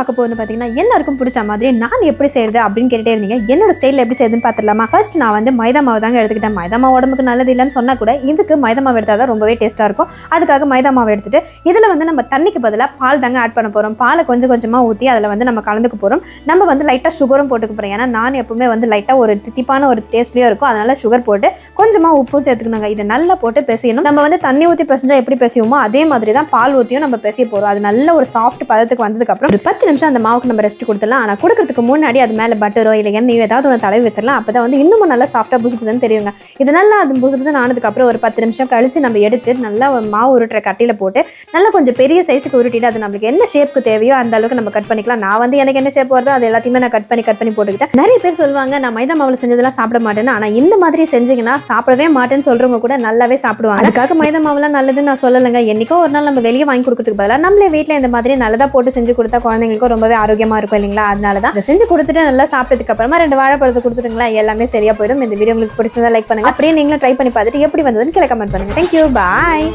பார்க்க போகணும்னு பார்த்தீங்கன்னா எல்லாருக்கும் பிடிச்ச மாதிரி நான் எப்படி செய்யறது அப்படின்னு கேட்டுட்டே இருந்தீங்க. என்னோட ஸ்டைலில் எப்படி செய்யுதுன்னு பார்த்துடலாமா? ஃபர்ஸ்ட் நான் வந்து மைதா மாவு தாங்க எடுத்துக்கிட்டேன். மைதா மாவு உடம்புக்கு நல்லது இல்லைன்னு சொன்னால் கூட இதுக்கு மைதா மாவு எடுத்தால் தான் ரொம்பவே டேஸ்ட்டாக இருக்கும். அதுக்காக மைதா மாவு எடுத்துட்டு இதில் வந்து நம்ம தண்ணிக்கு பதிலாக பால் தாங்க ஆட் பண்ண போகிறோம் பாலை கொஞ்சம் கொஞ்சமாக ஊற்றி அதில் வந்து நம்ம கலந்துக்க போகிறோம் நம்ம வந்து லைட்டாக சுகரும் போட்டுக்க போகிறோம் ஏன்னா நான் எப்பவுமே வந்து லைட்டாக ஒரு தித்திப்பான ஒரு டேஸ்ட்லேயும் இருக்கும். அதனால் சுகர் போட்டு கொஞ்சமாக உப்பும் சேர்த்துக்கணுங்க. இதை நல்லா போட்டு பிசையணும். நம்ம வந்து தண்ணி ஊற்றி பிசைஞ்சால் எப்படி பிசையுமோ அதே மாதிரி தான் பால் ஊற்றியும் நம்ம பிசைய போகிறோம் அது நல்ல ஒரு சாஃப்ட் பதத்துக்கு வந்ததுக்கப்புறம் ஒரு பத்து நிமிஷம் அந்த மாவுக்கு நம்ம ரெஸ்ட் கொடுத்துடலாம். ஆனால் கொடுக்கறதுக்கு முன்னாடி அது மேலே பட்டரோ இல்லை எண்ணெயோ ஏதாவது ஒன்று தடவி வச்சிடலாம். அப்போ தான் வந்து இன்னமும் நல்லா சாஃப்டாக புசு புசுன்னு தெரியுங்க. இது நல்லா அது புசு புசுன்னு ஆனதுக்கப்புறம் ஒரு பத்து நிமிஷம் கழிச்சு நம்ம எடுத்து நல்லா மாவு உருட்டுற கட்டியில் போட்டு நல்லா கொஞ்சம் பெரிய சைஸுக்கு உருட்டிட்டு அது நம்மளுக்கு என்ன ஷேப்புக்கு தேவையோ அந்த அளவுக்கு நம்ம கட் பண்ணிக்கலாம். நான் வந்து எனக்கு என்ன ஷேப் வருதோ அது எல்லாத்தையுமே நான் கட் பண்ணி கட் பண்ணி போட்டுக்கிட்டேன். நிறைய பேர் சொல்லுவாங்க நான் மைதா மாவில் செஞ்சதெல்லாம் சாப்பிட மாட்டேன்னு. ஆனால் இந்த மாதிரி செஞ்சீங்கன்னா சாப்பிடவே மாட்டேன்னு சொல்கிறவங்க கூட நல்லாவே சாப்பிடுவாங்க. அதுக்காக மைதா மாவுலாம் நல்லதுன்னு நான் சொல்லலைங்க. என்னைக்கோ ஒரு நாள் நம்ம வெளியே வாங்கி கொடுக்கறதுக்கு பதிலாக நம்மளே வீட்டில் இந்த மாதிரி நல்லதாக போட்டு செஞ்சு கொடுத்தா குழந்தைங்க குழந்தைங்களுக்கும் ரொம்பவே ஆரோக்கியமா இருக்கும் இல்லைங்களா? அதனால தான் செஞ்சு கொடுத்துட்டு நல்லா சாப்பிட்டதுக்கு அப்புறமா ரெண்டு வாழைப்பழத்தை கொடுத்துருங்களா எல்லாமே சரியா போயிடும். இந்த வீடியோ உங்களுக்கு பிடிச்சதா லைக் பண்ணுங்க. அப்படியே நீங்களும் ட்ரை பண்ணி பார்த்துட்டு எப்படி வந்ததுன்னு கீழே கமெண்ட் பண்ணுங்க. Thank you bye